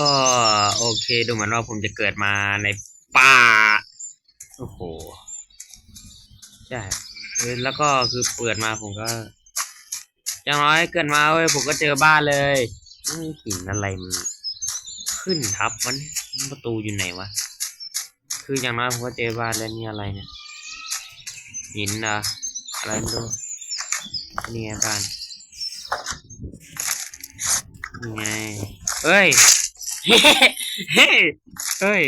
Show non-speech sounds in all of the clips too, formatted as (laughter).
ก็โอเคดูเหมือนว่าผมจะเกิดมาในป่า โอ้โห ใช่ แล้วก็คือเปิดมาผมก็อย่างน้อยเกิดมาเว้ยผมก็เจอบ้านเลยหินอะไรมันขึ้นทับมันประตูอยู่ไหนวะ คืออย่างน้อยผมก็เจอบ้านแล้วนี่อะไรเนี่ยหินนะอะไรไม่รู้นี่ไงบ้านนี่ไงเฮ้ย เฮ้ยเฮ้ย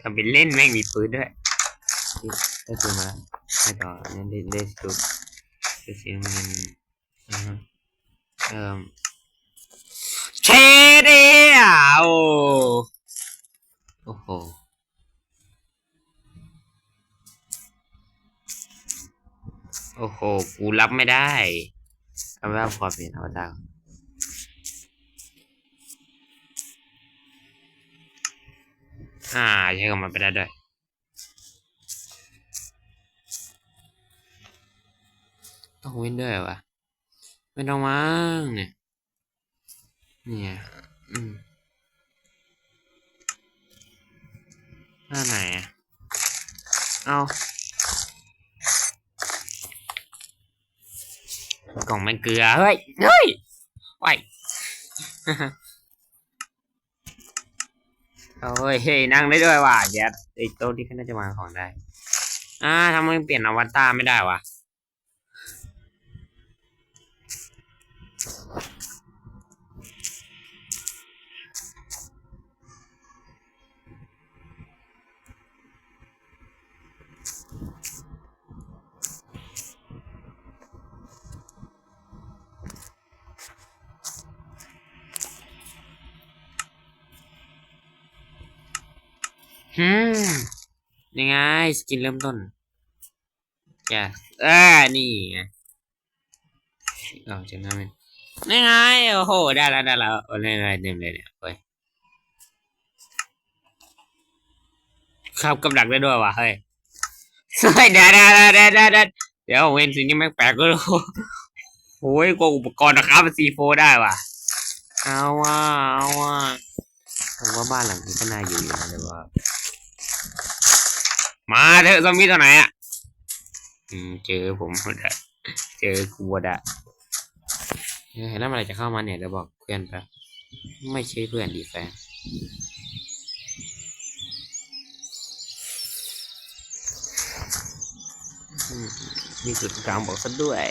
ทำเป็นเล่นแม่งมีปืนด้วยได้ปืนมาแล้วไม่ต่ออันนี้ได้ได้สุดได้เสียงมันอือฮะเอ่อเชเดียโอโอ้โหโอ้โห กูรับไม่ได้เอาไว้พอเปลี่ยนเอาดาว อ่าใช้กับมันไปได้ด้วยต้องเว้นด้วยวะไม่ต้องมั้งเนี่ยเนี่ยอืมหน้าไหนอะเอากล่องมันเกลือ เฮ้ย เฮ้ยไว้ โอ้ยเฮ้ยนั่งได้ด้วยว่ะเดี๋ยวไอ้โต๊ะที่ขึ้นน่าจะวางของได้ อ่าทำไมเปลี่ยนอวตารไม่ได้วะ ฮึยังไงสกินเริ่มต้นแกเออนี่ไงเอาจังนั้นมันนี่ไงโอ้โหได้แล้วได้แล้วโอ้ยได้ได้เต็มเลยเนี่ยโอ้ยขับกับดักได้ด้วยว่ะเฮ้ยเฮ้ยเดี๋ยวเดี๋ยวเดี๋ยวเดี๋ยวเดี๋ยวเวเว้นสิ่งนี้แม่งแปลกก็รู้โอ้ยกว่าอุปกรณ์นะครับมันซีโฟได้ว่ะเอาว่ะเอาว่ะผมว่าบ้านหลังนี้ก็น่าอยู่อยู่นะแต่ว่า มาเถอะซอมบี้ตัวไหนอะอืมเจอผมหมดอะเจอกลัวดะเฮ้ยแล้วเมื่อไรจะเข้ามาเนี่ยเดี๋ยวบอกเพื่อนไปบไม่ใช่เพื่อนดีแฟนมีจุดกลางบอกซะด้วย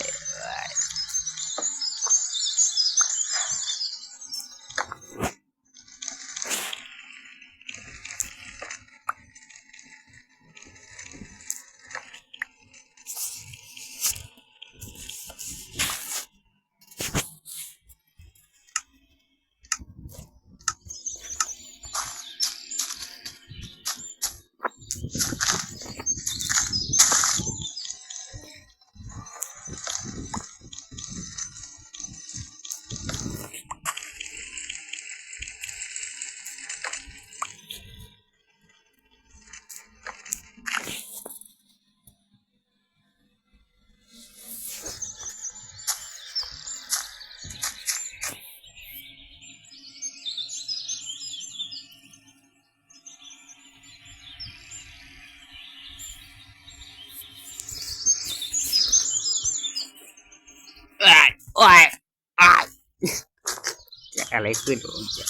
อะไรขึ้นผมจะ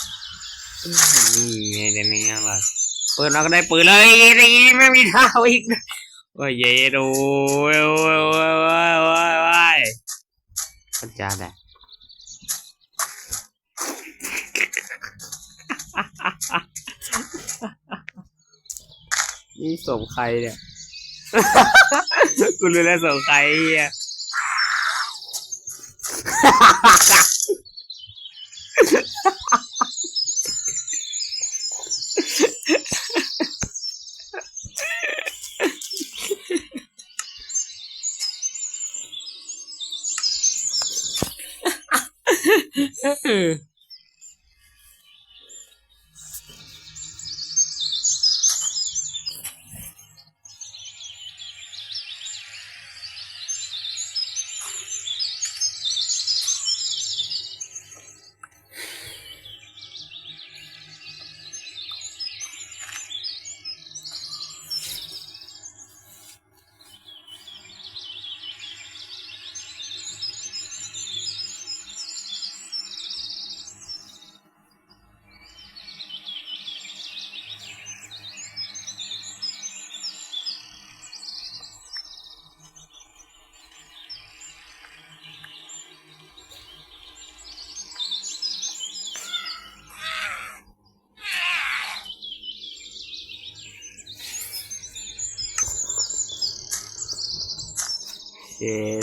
นี่ไงเดี๋ยวนี้อะไรเปิดเราก็ได้ปืนเลยนี่ไม่มีเท้าอีกนะโอ้ยเย็ดโอ้ยโอ้ยโอ้ยโอ้ยโอ้ยโอ้ยพันจานแหละนี่ส่งใครเนี่ยกูรู้แล้วส่งใครเฮี ย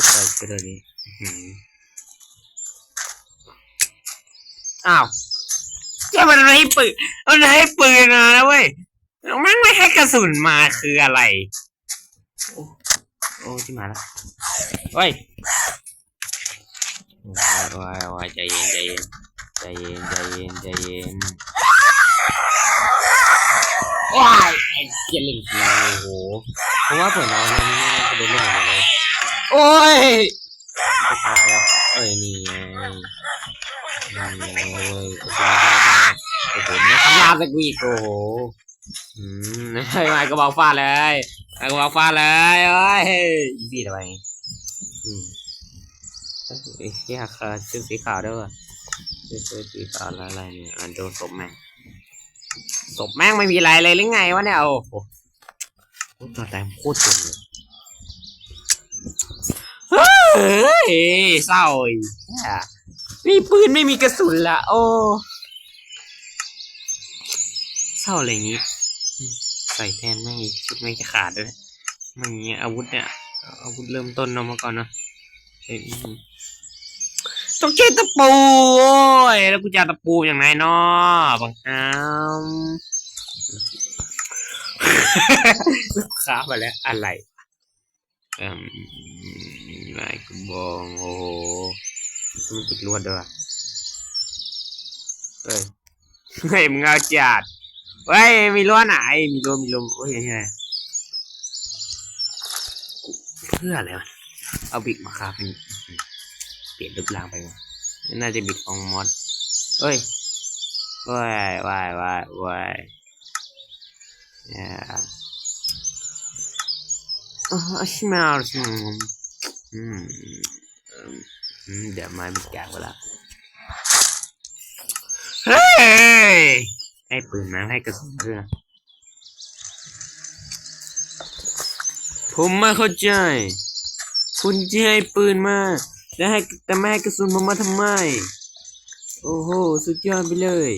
ใส่ไปเลยดิอื้อ้าวแกมันไม่ให้ปืนมันให้ปืนมาแล้วเว้ยมันไม่ให้กระสุนมาคืออะไร โอ้โอ้ที่มาแล้วเฮ้ยโอ้ยโอ้ยโอ้ยใจเย็นใจเย็นใจเย็นใจเย็นใจเย็นว้ายไอ้เกียร์ลิงโอ้โหผมว่าเผื่อน้องนั้นน่าจะโดนเรื่องอะไรเลย โอ้ยตายแล้วเอ้ยนี่ไงนี่ไงโอ้ยโอ้โหโอ้โหไม่ทำลาสักวีกโอ้โหอืมไอ้ไม้กระบอกฟาดเลยไม้กระบอกฟาดเลยโอ้ยอีซี่ทำไมอืมเอ้ยไอ้เหี้ยขาชุดสีขาวด้วยว่ะชุดสีขาวอะไรเนี่ยอ่านโดนศพแม่งศพแม่งไม่มีอะไรเลยหรือไงวะเนี่ยโอ้โหโอ้ตัวแรงโคตรจนเลย เฮ้ยเศร้าอีกอะมีปืนไม่มีกระสุนละโอ้เศร้าอะไรงี้ ใส่แทนแม่งอีกชุดไม่จะขาดด้วยม่งอย่างเงี้ยอาวุธเนี่ย อาวุธเริ่มต้นเอามาก่อนเนอะต้องใช้ตะปูโอ้ยแล้วกูจะตะปูอย่างไรเนาะบังอามลูกค้ามาแล้วอะไร อืมนายกระบองโอ้โหมันติดลวดด้วยเฮ้ยเฮ้ยมึงเอาจัดเฮ้ยมีลวดไหนมีลวดมีลวดโอ้ยนี่ไงเพื่ออะไรวะเอาบิกมาคาเป็นเปลี่ยนรูปร่างไปวะน่าจะบิกองมอสเฮ้ยว้ายว้ายว้ายว้าย Yeah. Oh, smells. Mm. Mm. Mm, เดี๋ยวไม้มันแกะไปละเฮ้ยให้ปืนมาให้กระสุนด้วยนผมไม่เข้าใจ คุณจะให้ปืนมาแต่ให้แต่ไม่ให้กระสุนผมมาทำไม โอ้โห สุดยอดไปเลย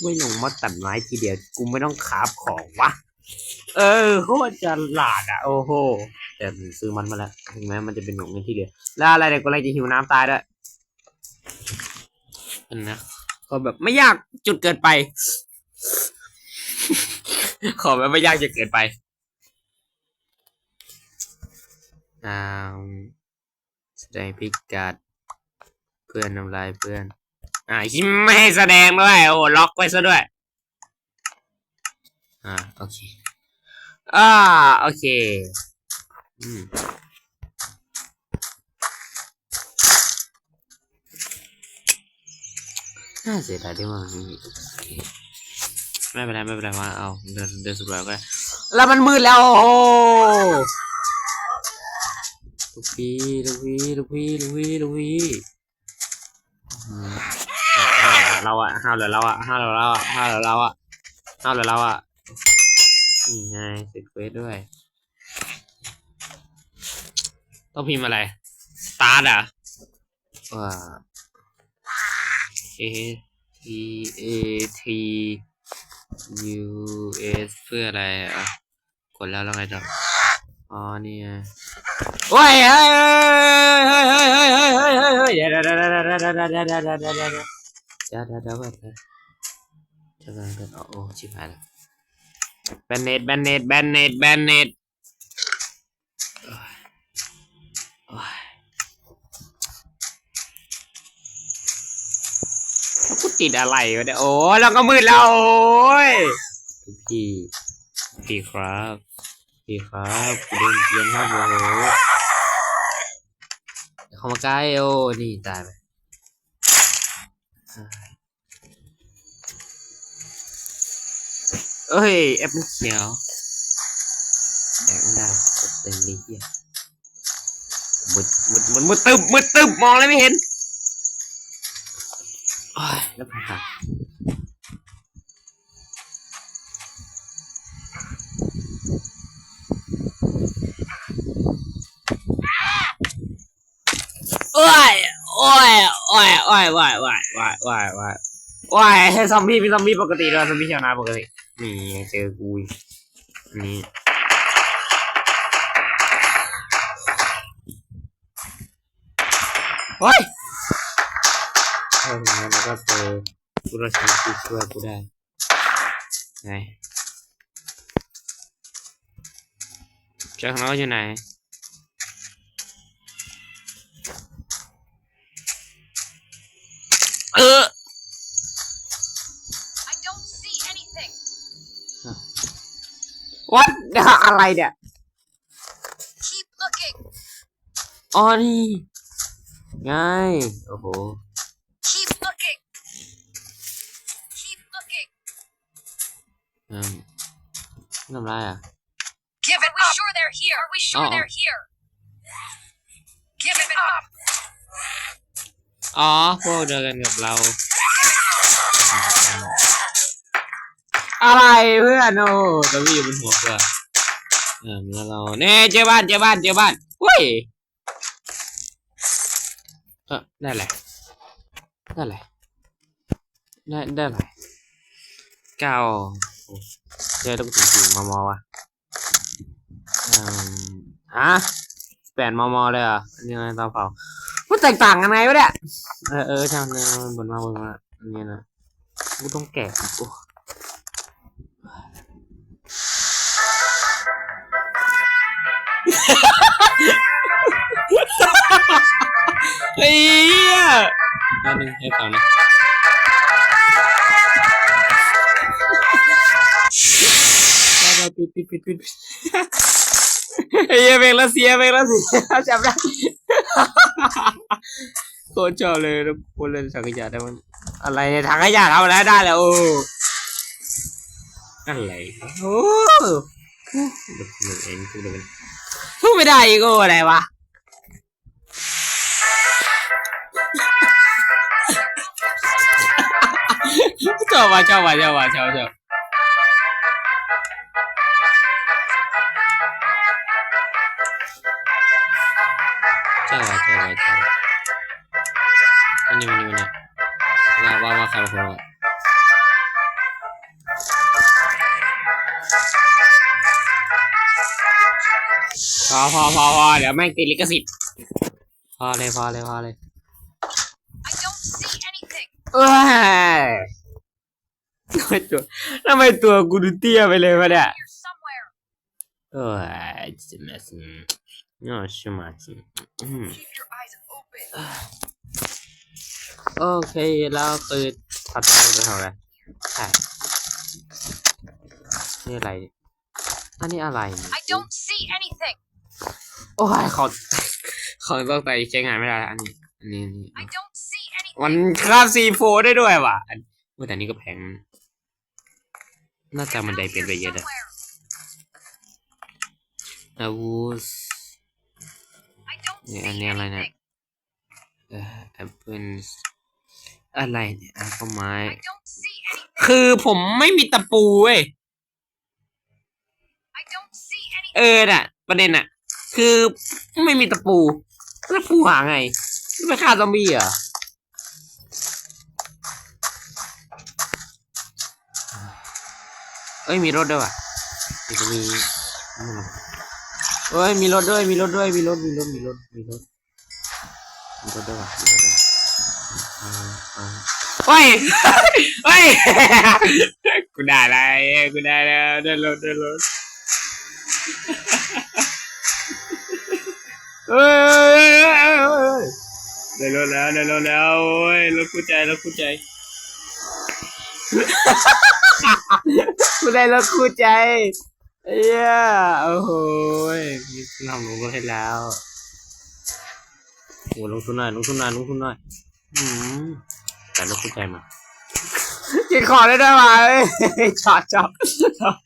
ไม่ลงมาตัดไม้ทีเดียว กูไม่ต้องคาบของวะ เออโคตรจะหลาดอะ โอ้โห แต่ซื้อมันมาแล้ว ถึงแม้มันจะเป็นหนุ่มเงินที่เดียว แล้วอะไรเด็กก็เลยจะหิวน้ำตายด้วยอันนะขอแบบไม่ยากจุดเกินไป ขอแบบไม่ยากจุดเกินไปอ่าแสดงพิกัด เพื่อนน้ำลายเพื่อน อ่าชิมไม่ให้แสดงด้วย โอ้ล็อกไว้ซะด้วย อ่า โอเค อ่าโอเคอืมน่าเสียดายที่ว่าไม่มีโอเคไม่เป็นไรไม่เป็นไรว่าเอาเดินเดินสุดแล้วก็ได้แล้วมันมืดแล้วโอ้โหลูกพี่ลูกพี่ลูกพี่ลูกพี่ลูกพี่เราอะห้าวเหลือเราอะห้าวเหลือเราอะห้าวเหลือเราอะห้าวเหลือเราอะ นี่ไงเสร็จเควสด้วย ต้องพิมพ์อะไร start อะว่า A T A T U S เพื่ออะไรอะ กดแล้วแล้วไงต่อ อ๋อนี่ไงโอ้ยเฮ้ยเฮ้ยเฮ้ยเฮ้ยเฮ้ยเฮ้ยเฮ้ยเฮ้ยเดี๋ยวเดี๋ยวเดี๋ยวเดี๋ยวเดี๋ยวเดี๋ยวเดี๋ยวเดี๋ยวเดี๋ยวเดี๋ยวเดี๋ยวเดี๋ยวเดี๋ยวเดี๋ยวเดี๋ยวเดี๋ยวเดี๋ยวจะกำลังเดินออกโอ้ชิบหายแล้วแบนเนต แบนเนตแบนเนตแบนเนตโอ้ยแล้วกูติดอะไรวะเนี่ยโอ้แล้วก็มืดแล้วโอ้ยพี่พี่ครับพี่ครับกูโดนเกลียนครับโอ้โหอย่าเข้ามาใกล้โอ้นี่ตายไป เอ้ยแอปเปิลเขียวแดกไม่ได้กดเต็มเลยเฮียมืดมืดมืดมืดตึบมืดตึบมองอะไรไม่เห็นโอ้ยแล้วผ่านโอ้ยโอ้ยโอ้ยโอ้ยโอ้ยโอ้ยโอ้ยโอ้ย โอ้ยซอมบี้เป็นซอมบี้ปกติเลยซอมบี้ชาวนาปกติ นี่ไงเจอกูอีกอันนี่โอ้ยเออแล้วก็เจอกุรชันที่ช่วยกูได้ไงเจ้าของเราอยู่ไหนเออ วัด (laughs) อะไรเนี่ย Keep looking. อ๋อนี่ไงโอ้โห Keep looking. Keep looking. อืมทำไรอ่ะ Give it Are we up. sure they're here? Are we sure Uh-uh. they're here? Give it up. อ๋อ พวกเดียวกันกับเรา (laughs) อะไรเพื่อนโอ้ตัวพี่อยู่บนหัวเพื่อนเออแล้วเราเน่เจอบ้านเจอบ้านเจอบ้านเฮ้ยเออได้แหละได้แหละได้ได้แหละเก้าโอ้เจอลูกจริงๆมอมอวะอืมฮะแปดมอมอเลยอะอันนี้อะไรตาเผามันแตกต่างกันไงวะเนี่ยเออเออช่างเนี่ยมันบนมาบนมาอันนี้นะกูต้องแกะอี กโอ้เฮียอันหนึ่งให้ฟังนะไปๆปิดปิดปิดปิดเฮียเพลงรัสเซียเพลงรัสเซียจำได้โคตรชอบเลยแล้วคนเล่นถังขยะได้มันอะไรเนี่ยถังขยะทำอะไรได้แล้วโอ้อะไรโอ้ดูดูเองดูดูมันพูดไม่ได้อีกโอ้อะไรวะ ชอบว่ะชอบว่ะชอบว่ะชอบชอบชอบว่ะชอบว่ะชอบว่ะอันนี้มันนี่มันนี่ว่าว่าว่าใครเป็นคนว่าพอพอพอพอเดี๋ยวแม่งติดลิขสิทธิ์พอเลยพอเลยพอเลย I don't see anything. เอ้ยทำไมตัวทำไมตัวกูดูเตี้ยไปเลยวะเนี่ย Here somewhere. เอ้ยจะมาสิน่าชิมาสิอืม Keep your eyes open. โอเคแล้วคือทัดไปไปเท่าไหร่ใช่นี่อะไร อันนี้อะไรเนี่ย I don't see anything. โอ้ยเขาเขาต้องไปใช้งานไม่ได้แล้วอันนี้ อันนี้อันนี้ มันคราบซีโฟได้ด้วยว่ะแต่นี้ก็แพงน่าจะมันได้เป็นไปเยอะเลยอาวุธ I don't see Yeah, and the other anything. เอ่อแอปเปิลอะไรเนี่ยอะก็ไม้ คือผมไม่มีตะปูเว้ยเออน่ะ ประเด็นน่ะ คือไม่มีตะปู แล้วปูหาไง ไม่ฆ่าซอมบี้เหรอ เอ้ยมีรถด้วยว่ะมันจะมีเอ้ยมีรถด้วยมีรถด้วยมีรถมีรถมีรถมีรถมีรถด้วยว่ะมีรถด้วยอ่าอ่าเฮ้ยเฮ้ยกูได้แล้วกูได้แล้วได้รถได้รถเอ้ยได้รถแล้วได้รถแล้วโอ้ยรถคู่ใจรถคู่ใจ กูได้รถคู่ใจเอ้ยโอ้โหยมีทำลงรถให้แล้วโอ้ลงทุนหน่อยลงทุนหน่อยลงทุนหน่อยอืมแต่รถคู่ใจมากินขอได้ด้วยวะเอ้ยชอบชอบชอบ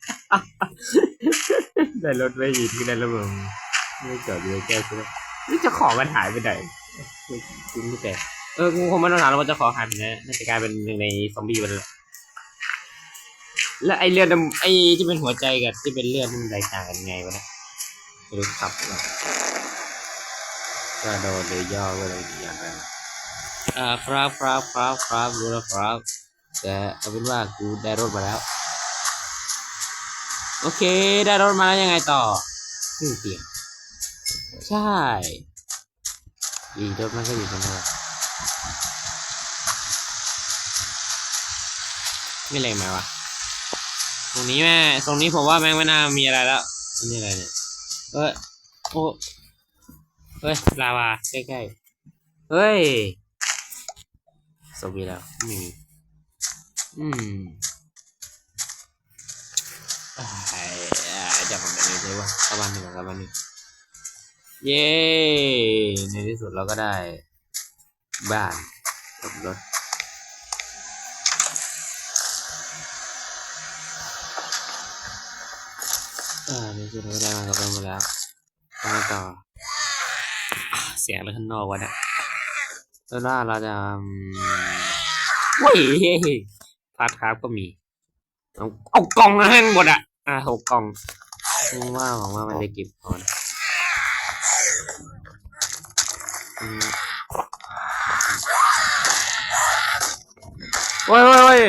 ได้รถไม่ยินก็ได้รถมึงไม่เกิดเลยแก้ใช่ไหมนี่เจะของมันหายไปไหนจริงไม่แต่เออกูคงไม่ต้องถามแล้วว่าเจะของหายไปไหนน่าจะกลายเป็นหนึ่งในซอมบี้ไปแล้ว แล้วไอเลือดดำไอที่เป็นหัวใจกับที่เป็นเลือดมันแตกต่างกันไงวะเนี่ยไม่รู้ครับก็โดนเลยย่อก็เลยอย่างไรอ่าครับครับครับครับรู้แล้วครับแต่เอาเป็นว่ากูได้รถมาแล้ว โอเค ได้รถมาแล้วยังไงต่อขึ้นเตียงใช่อีกรถมันก็อยู่ตรงนั้นไม่แรงไหมวะ ตรงนี้แม่ตรงนี้ผมว่าแม่งไม่น่ามีอะไรแล้วอันนี่อะไรเนี่ยเอ้ยโอ้เฮ้ยลาวาใกล้ๆเฮ้ยสวีแล้วไม่มีอืมอ้ายอ่าจะทำแบบนี้ได้วะกลับบ้านหนึ่งกลับบ้านหนึ่งเย้ในที่สุดเราก็ได้ บ้านกับรถ อ่าในที่สุดเราได้มากับรถมาแล้วทำไงต่อ เสียงอะไรข้างนอกวะเนี่ยแล้วหน้าเราจะอืมเว้ยพาร์ทครับก็มี เอาเอากล่องมาให้หมดอะ อ่าหกกล่องหวังว่าหวังว่ามันจะเก็บก่อนโอ้ยโอ้ย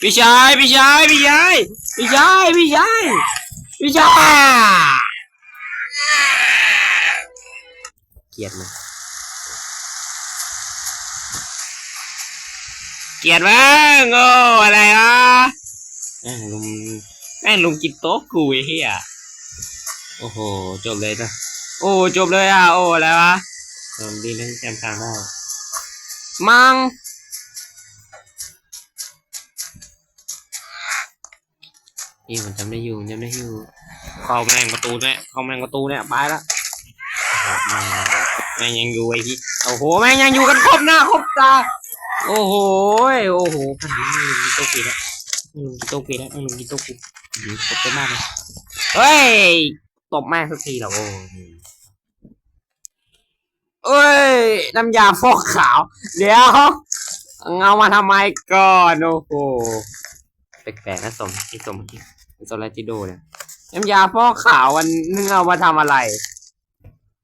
พี่ชายพี่ชายพี่ชายพี่ชายพี่ชาย พี่ชายเกลียดมันเกลียดมั้งโง่อะไรวะแม่งลุงแม่งลุงกินโต๊ะกูไอ้เหี้ยโอ้โห จบเลยนะโอ้จบเลยอะโอ้อะไรวะเออดีนะที่จำทางได้มังนี่มันจำได้อยู่จำได้อยู่ เข้าแม่งประตูเนี่ยเข้าแม่งประตูเนี่ยไปละแม่งแม่งยังอยู่ไอ้ที่โอ้โหแม่งยังอยู่กันครบหน้าครบตาโอ้โหโอ้โหขนาดนี้ลุงกินโต๊ะกี่แล้วลุงกินโต๊ะกีแล้วลุงกินโต๊ะกีหืมตบไปมากเลยเฮ้ยตบแม่งสักทีเหรอโอ้เอ้ยน้ำยาฟอกขาว เดี๋ยวเอามาทำไมก่อนโอ้โหแปลกๆนะสมที่สมที่สมแลจิโดเนี่ย น้ำยาฟอกขาววันนึงเอามาทำอะไร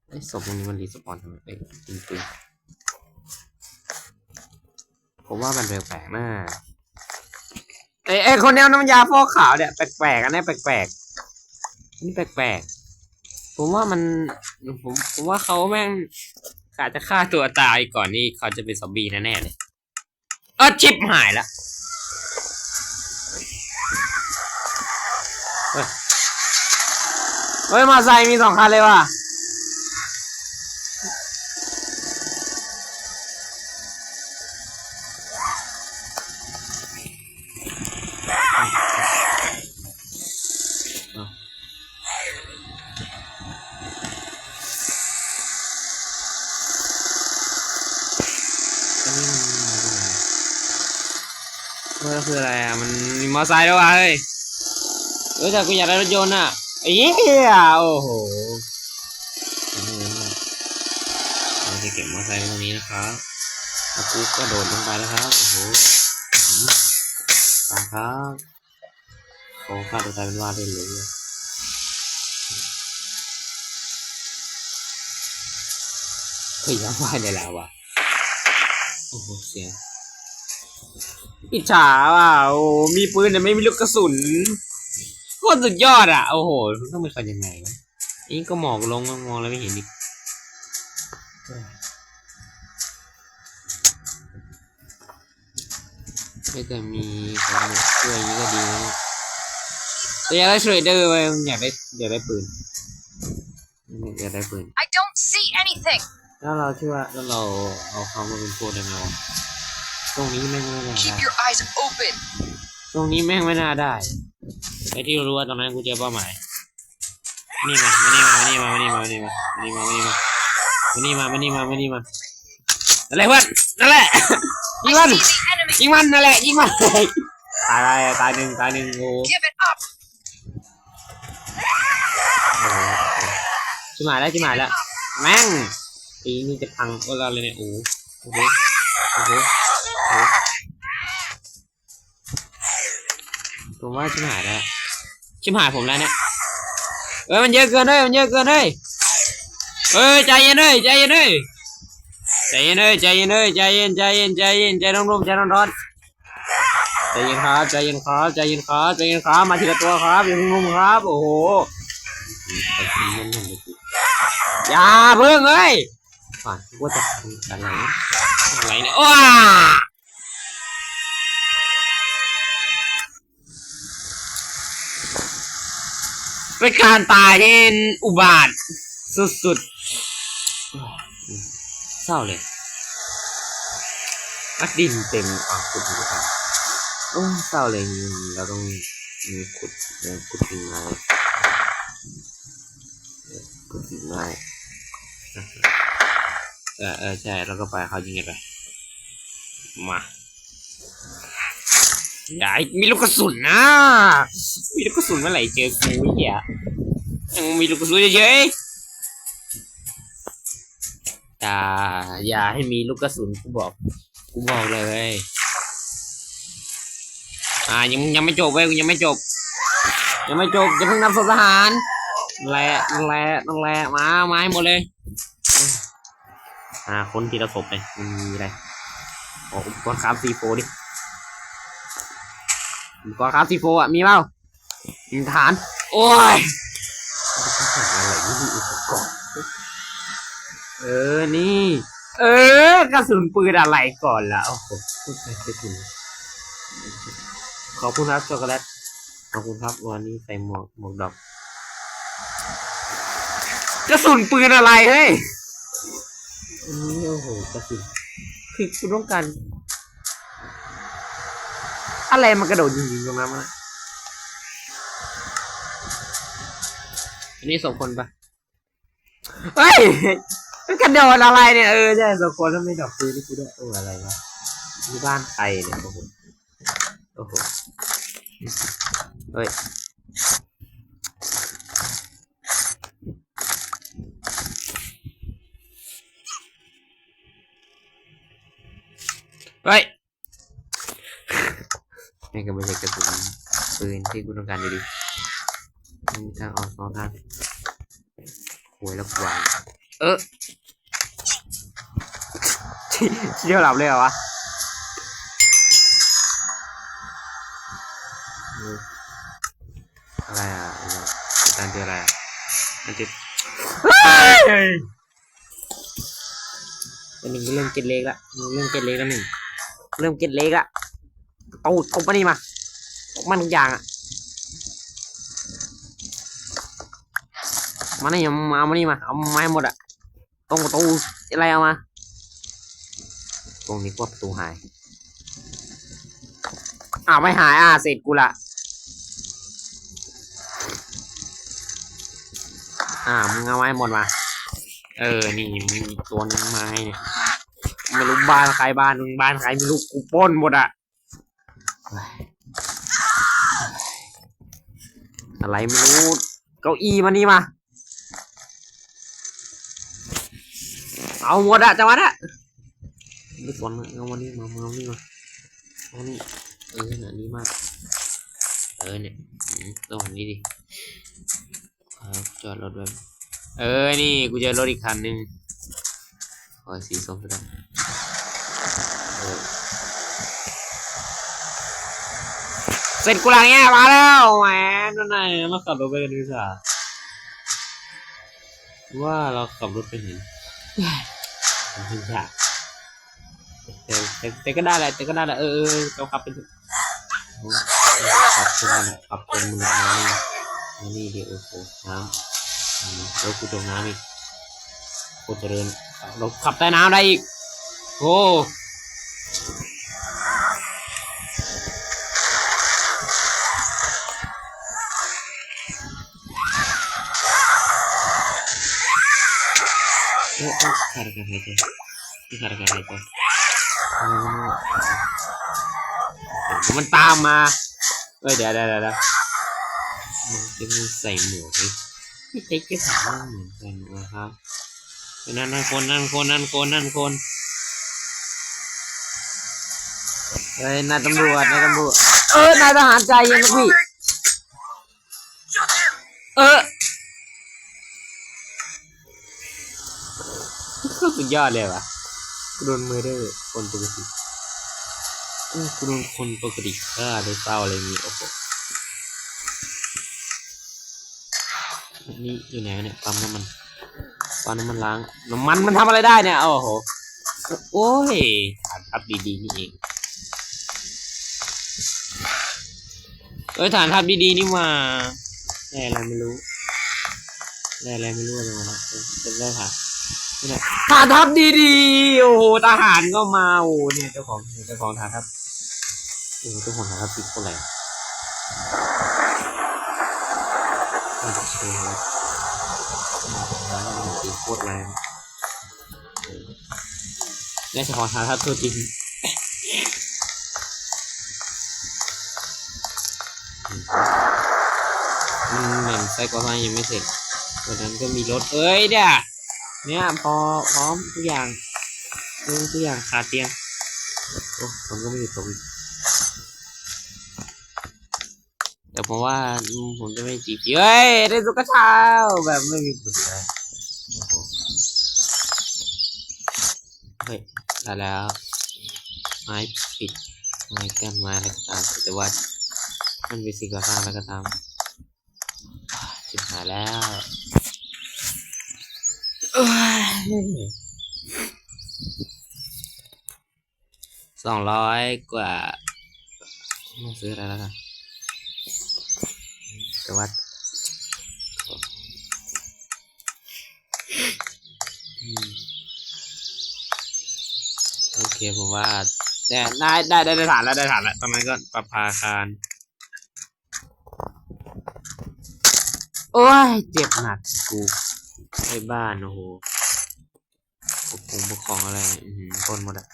ไอ้สมตรงนี้มันรีสปอนทำไมเอ้ยจริงๆผมว่ามันแปลกๆนะไอ้ไอ้คนเนี้ยน้ำยาฟอกขาวเนี่ยแปลกๆอันนี้แปลกๆนี่แปลกๆผมว่ามันผมผมว่าเขาแม่งอาจจะฆ่าตัวตายก่อนที่เขาจะเป็นซอมบี้แน่ๆเลยเออชิปหายละเฮ้ย เฮ้ยมาไซค์มีสองคันเลยว่ะอันนี้มันคืออะไรอะ มันมอไซค์ด้วยว่ะเฮ้ยเฮ้ยแต่กูอยากได้รถยนต์อะ ไอ้เหี้ยโอ้โหเราจะเก็บมอเตอร์ไซค์ตรงนี้นะครับแล้วกูก็โดดลงไปแล้วครับ โอ้โหไปครับโอ้ฆ่าตัวตายเป็นว่าเล่นเลยเฮ้ยยังว่าได้แล้ววะโอ้โหเสียอิจฉาว่ะโอ้มีปืนแต่ไม่มีลูกกระสุน คตรสุดยอดอะ โอ้โหต้องเป็นคนยังไงวะนี่ก็หมอกลงก็มองแล้วไม่เห็นอีกไม่แต่มีคนมาช่วยอย่างนี้ก็ดีนะเนี่ยแต่อยากได้เทรดเดอร์ไว้อยากได้อยากได้ปืนอยากได้ปืน I don't see anything. แล้วเราชื่อว่าแล้วเราเอาเขามาเป็นโปรได้ไหมวะตรงนี้แม่งไม่น่า Keep ได้ your eyes open. ตรงนี้แม่งไม่น่าได้ไอ้ที่รู้ว่าตอนนั้นกูเจอเป้าหมายนี่มามานี่มามานี่มามานี่มามานี่มามานี่มามานี่มามานี่มามานี่มามานี่มานั่นแหละนั่นแหละยิงมันยิงมันนั่นแหละยิงมันตายไปตายหนึ่งตายหนึ่งโอ้โห Give it up. ชิบหายแล้วชิบหายแล้วแม่งปีนี้จะพังก็เราเลยเนี่ยโอ้โหโอ้โหโอ้โหโอ้โห ผมว่าชิบหายแล้วชิบหายผมแล้วเนี่ยเอ้ยมันเยอะเกินเลยมันเยอะเกินเลยเอ้ยใจเย็นเลยใจเย็นเลยใจเย็นเลยใจเย็นเลยใจเย็นใจเย็นใจเย็นใจร้อนๆใจร้อนๆใจเย็นครับใจเย็นครับใจเย็นครับใจเย็นครับมาทีละตัวครับอย่าพิ่งงงครับโอ้โหอย่าเพิ่งเอ้ยก่อนว่าจะทำอะไรอะไรเนี่ยว้า เป็นการตายที่อุบาทสุดๆเศร้าเลยอัดดินเต็มอะขุดดูครับโอ้เศร้าเลยเราต้องมีขุดขุดดินมาขุดดินมาเลยเออเออใช่แล้วก็ไปเขายิงกันไปมา อย่ามีลูกกระสุนนะมีลูกกระสุนเมื่อไหร่เจอกูไอ้เหี้ยมีลูกกระสุนเฉยๆอย่าอย่าให้มีลูกกระสุนกูบอกกูบอกเลยอ่ายังยังไม่จบเว้ยยังไม่จบ ยังไม่จบจะเพิ่งนำศพทหารแหละแหละแหละมาไม้หมดเลยอ่าคนทีละศพเลยมีอะไรโอ้อุปกรณ์คราฟซีโฟดิ กรณ์คราฟซีโฟอะมีเปล่ามีฐาน โอ้ยอะไรนี่มีอุปกรณ์เออ นี่ เออกระสุนปืนอะไรก่อนละโอ้โหพูดไปกระสุนขอบคุณครับช็อกโกแลตขอบคุณครับวันนี้ใส่หมวกหมวกดอกกระสุนปืนอะไรเฮ้ยอันนี้โอ้โหกระสุนคือคุณต้องการ อะไรมันกระโดดยิงๆตรงนั้นมาอันนี้สองคนปะเฮ้ยมันกระโดดอะไรเนี่ยเออใช่สองคนแล้วไม่ดอกปืนนี่กูด้วยโอ้อะไรวะที่บ้านใครเนี่ยโอ้โหโอ้โหเฮ้ยเฮ้ย นี่ก็ไม่ใช่กระสุนปืนที่กูต้องการอยู่ดีมีทางออกสองทางหวยแล้วกวาเออเที่ยวหลับเลยเหรอวะอะไรอะไอ้เนี่ยอารเจออะไรอะมันจะเฮ้ยเป็นหนึ่งเริ่มเก็ตเล็กละเริ่มเก็ตเล็กแล้วหนึ่งเริ่มเก็ตเล็กละ ตูดตบมานี่มาตบมันทุกอย่างอะมานี่มาเอามานี่มาเอาไม้หมดอะตรงประตูอะไรเอามา ตรงนี้ก็ประตูหายอ้าวไม่หายอะเสร็จกูละอ่ามึงเอาไว้หมดมา เออ นี่มีตัวนึงมาให้เนี่ยไม่รู้บ้านใครบ้านมึงบ้านใครไม่รู้กูป้นหมดอะเฮ้ย อะไรไม่รู้เก้าอี้มานี่มา เอาหมดอะจังหวะน่ะไม่สนอะเอาวันนี้มามาเอานี่มาเอานี่เออน่ะนี่มากเออเนี่ยตรงนี้ดิจอดรถแบบเออนี่กูเจอรถอีกคันหนึ่งขอสีส้มด้เออ เสร็จกูหลังเนี้ยมาแล้วแหมนั่นไงเราขับรถไปกันดีกว่าว่าเราขับรถไปเห็นเป็นยากแต่แต่แต่ก็ได้แหละแต่ก็ได้แหละเออเออเราขับไปเถอะขับไปนั่นขับจนมันมานี่มานี่เดี๋ยวโอ้โหน้ำอืมแล้วกูจมน้ำอีกกูเจะเดินเราขับใต้น้ำได้อีกโอ้ายใจอ๋อมันตามมาเอ้ยเดี๋ยวเดี๋ยวเดี๋ยวเดี๋ยวมันจะมีใส่หมวกดิพี่เจ๊ก็ถามว่าเหมือนกันนะครับนั่นนั่นคนนั่นคนนั่นคนนั่นคนเฮ้ยนายตำรวจนายตำรวจเออนายทหารใจเย็นนะพี่ เออ สุดยอดเลยว่ะกูโดนมือได้คนปกติเออกูโดนคนปกติฆ่าได้เศร้าอะไรอย่างงี้โอ้โหนี่อยู่ไหนวะเนี่ยปั๊มน้ำมันตอนนั้นมันล้างน้ำมันมันทำอะไรได้เนี่ยโอ้โหโอ้ยฐานทัพดีๆนี่เองเอ้ยฐานทัพดีๆนี่มาได้อะไรไม่รู้ได้อะไรไม่รู้อะไรมาครับเป็นได้ค่ะ นี่แหละฐานทัพดีๆ โอ้โหทหารก็มาโอ้โหเนี่ยเจ้าของเจ้าของฐานทัพโอ้เจ้าของฐานทัพติดคนอะไรโอเคครับร้านมันตีโคตรแรงและเฉพาะทางทัพตัวจริงมันเหมือนไซโคไซยังไม่เสร็จวันนั้นก็มีรถเอ้ยเนี่ย เนี่ยพอพร้อมทุกอย่างเออทุกอย่างขาดเตียง โอ้ผมก็ไม่อยู่ตรงแต่ผมว่าผมจะไม่จีบเฮ้ยได้ตุ๊กตาแบบไม่มีผลเลยเฮ้ยได้แล้ว ไม้ปิดไม้กันไม้อะไรก็ตามแต่ว่ามันเป็นสิ่งก่อสร้างแล้วก็ตามจิบหายแล้ว สองร้อยกว่าไม่ซื้ออะไรแล้วกันแต่ว่าอืมโอเคผมว่าได้ได้ได้ได้ฐานแล้วได้ฐานแล้วตอนนั้นก็ปรับพาคารโอ้ย เจ็บหนักกู ไอ้บ้านโอ้โหปกคงปกครองอะไรอือหือคนหมดอะ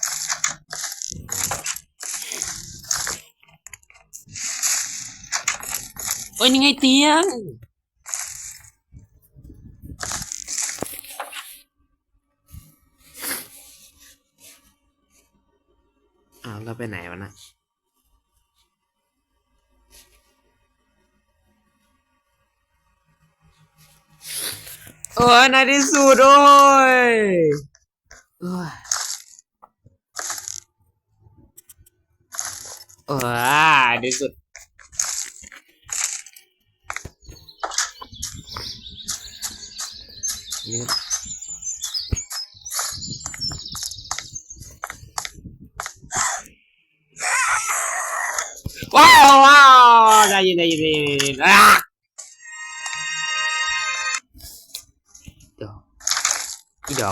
โอ้ยนี่ไงเตียงอ้าวเราไปไหนวะนะ โอ้ยในที่สุดโอ้ยโอ้ยโอ้ยในที่สุดนี่ว้าวว้าวได้ยินได้ยินได้ยินได้ยินอะ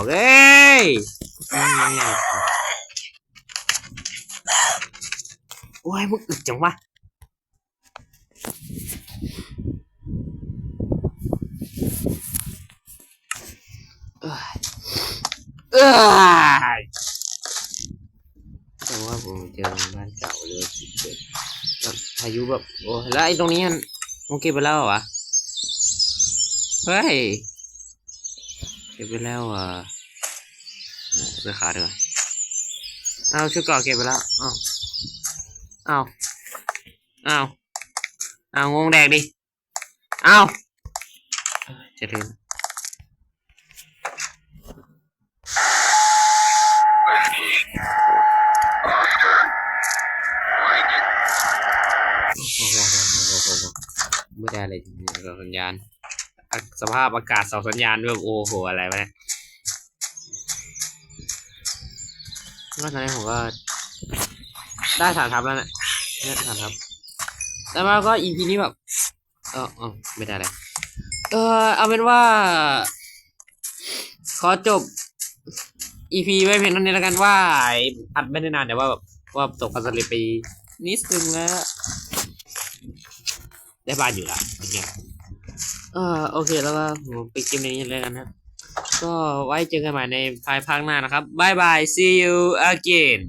เอ้ยโอ้ยมึงอึดจังวะเอ้ยเอ้ยแต่ว่าผมเจอบ้านเก่าเลยสิเกิดแบบพายุแบบโอ้แล้วไอ้ตรงนี้มันมันเก็บไปแล้วเหรอวะเฮ้ยเก็บไปแล้วอะ เสื้อขาวดีกว่าเอาชุดเกราะเก็บไปแล้วเอาเอาเอาเอางงแดกดิเอาเจะลืมโอ้โหโอ้โหโอ้โหไม่ได้อะไรจริงๆเสาสัญญาณ สภาพอากาศเสาสัญญาณด้วยโอ้โห อะไรวะเนี่ย ก็ตอนนี้ผมก็ ได้ฐานทัพแล้วเนี่ยได้ฐานทัพแต่ว่าก็อีพีนี้แบบเออเออไม่ได้เลยเออเอาเป็นว่า ขอจบ EP ไว้เพียงเท่านี้แล้วกันว่าอัดไม่ได้นานแต่ว่าแบบว่าตกพัสดุไปนิดนึงแล้ว ได้บ้านอยู่ละเป็นไงเออโอเคแล้วก็ผมไปเกมนี้เลยกันนะ ก็ไว้เจอกันใหม่ในภายภาคหน้านะครับบายบาย see you again